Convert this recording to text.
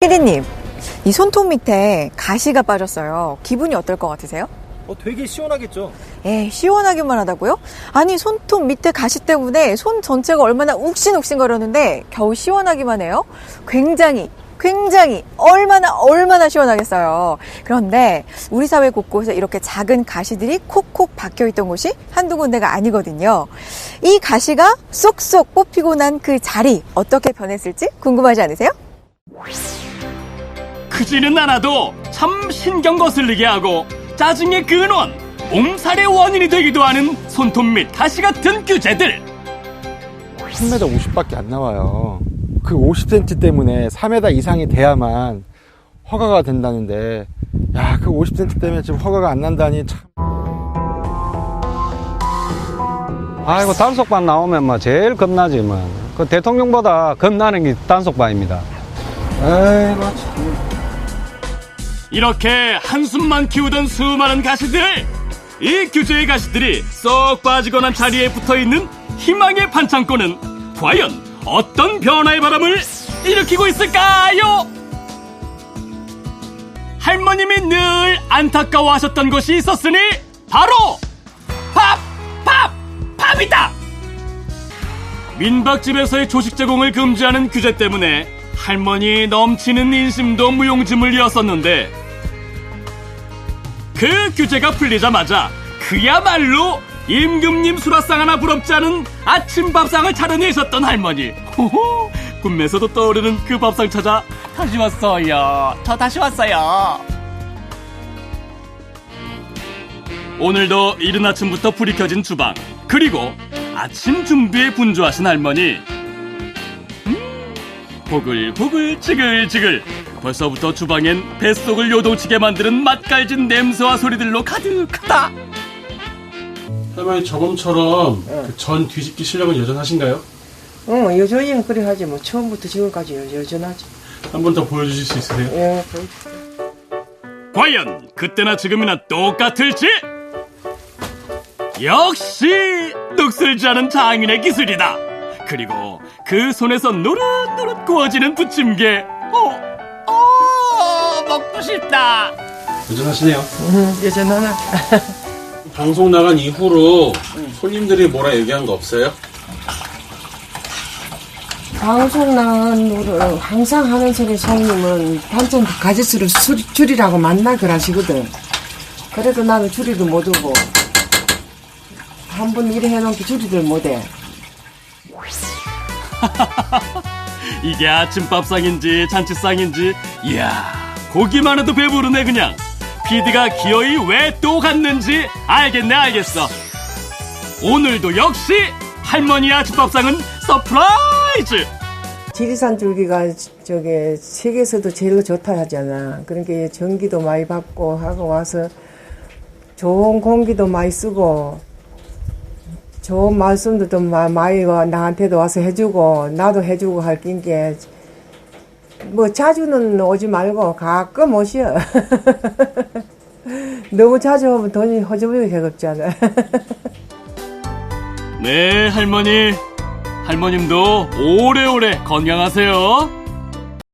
피디님, 이 손톱 밑에 가시가 빠졌어요. 기분이 어떨 것 같으세요? 어, 되게 시원하겠죠? 에 시원하기만 하다고요? 아니, 손톱 밑에 가시 때문에 손 전체가 얼마나 욱신욱신거렸는데 겨우 시원하기만 해요? 굉장히, 굉장히, 얼마나, 얼마나 시원하겠어요. 그런데 우리 사회 곳곳에 이렇게 작은 가시들이 콕콕 박혀 있던 곳이 한두 군데가 아니거든요. 이 가시가 쏙쏙 뽑히고 난 그 자리, 어떻게 변했을지 궁금하지 않으세요? 크지는 않아도 참 신경 거슬리게 하고 짜증의 근원, 몸살의 원인이 되기도 하는 손톱 및 가시 같은 규제들. 3m 50밖에 안 나와요. 그 50cm 때문에 3m 이상이 돼야만 허가가 된다는데, 야, 그 50cm 때문에 지금 허가가 안 난다니 참. 아이고 단속반 나오면 뭐 제일 겁나지 뭐. 그 대통령보다 겁나는 게 단속반입니다. 에이고, 참. 이렇게 한숨만 키우던 수많은 가시들. 이 규제의 가시들이 쏙 빠지고 난 자리에 붙어 있는 희망의 반창고는 과연 어떤 변화의 바람을 일으키고 있을까요? 할머님이 늘 안타까워하셨던 것이 있었으니 바로 밥, 밥, 밥이다. 민박집에서의 조식 제공을 금지하는 규제 때문에 할머니 넘치는 인심도 무용지물이었었는데 그 규제가 풀리자마자 그야말로 임금님 수라상 하나 부럽지 않은 아침 밥상을 차려내셨던 할머니. 호호 꿈에서도 떠오르는 그 밥상 찾아 다시 왔어요. 저 다시 왔어요. 오늘도 이른 아침부터 불이 켜진 주방 그리고 아침 준비에 분주하신 할머니 보글보글 지글지글 벌써부터 주방엔 뱃속을 요동치게 만드는 맛깔진 냄새와 소리들로 가득하다 할머니 저번처럼 그전 뒤집기 실력은 여전하신가요? 어, 여전히는 그래 하지 뭐 처음부터 지금까지 여- 여전하지. 한 번 더 보여주실 수 있으세요? 예, 그- 과연 그때나 지금이나 똑같을지 역시 늑슬지 않은 장인의 기술이다 그리고 그 손에서 노릇노릇 구워지는 부침개 어, 어 먹고 싶다 여전하시네요. 음, 여전하나. 방송 나간 이후로 손님들이 뭐라 얘기한 거 없어요? 방송 나간 노를 항상 하는 소리 손님은 반찬 가짓수를 줄- 줄이라고 만나 그러시거든. 그래도 나는 줄이도 못하고 한 번 일해 해놓은 게 줄이들 못해. 이게 아침밥상인지 잔치상인지 이야 고기만 해도 배부르네 그냥. 피디가 기어이 왜 또 갔는지 알겠네 알겠어. 오늘도 역시 할머니 아침밥상은 서프라이즈! 지리산 줄기가 저게 세계에서도 제일 좋다 하잖아. 그러니까 전기도 많이 받고 하고 와서 좋은 공기도 많이 쓰고 좋은 말씀도 마- 많이 와- 나한테도 와서 해주고 나도 해주고 할 낀게 뭐 자주는 오지 말고 가끔 오시오. 너무 자주 오면 돈이 허접하게 해겁잖아. 네 할머니 할머님도 오래오래 건강하세요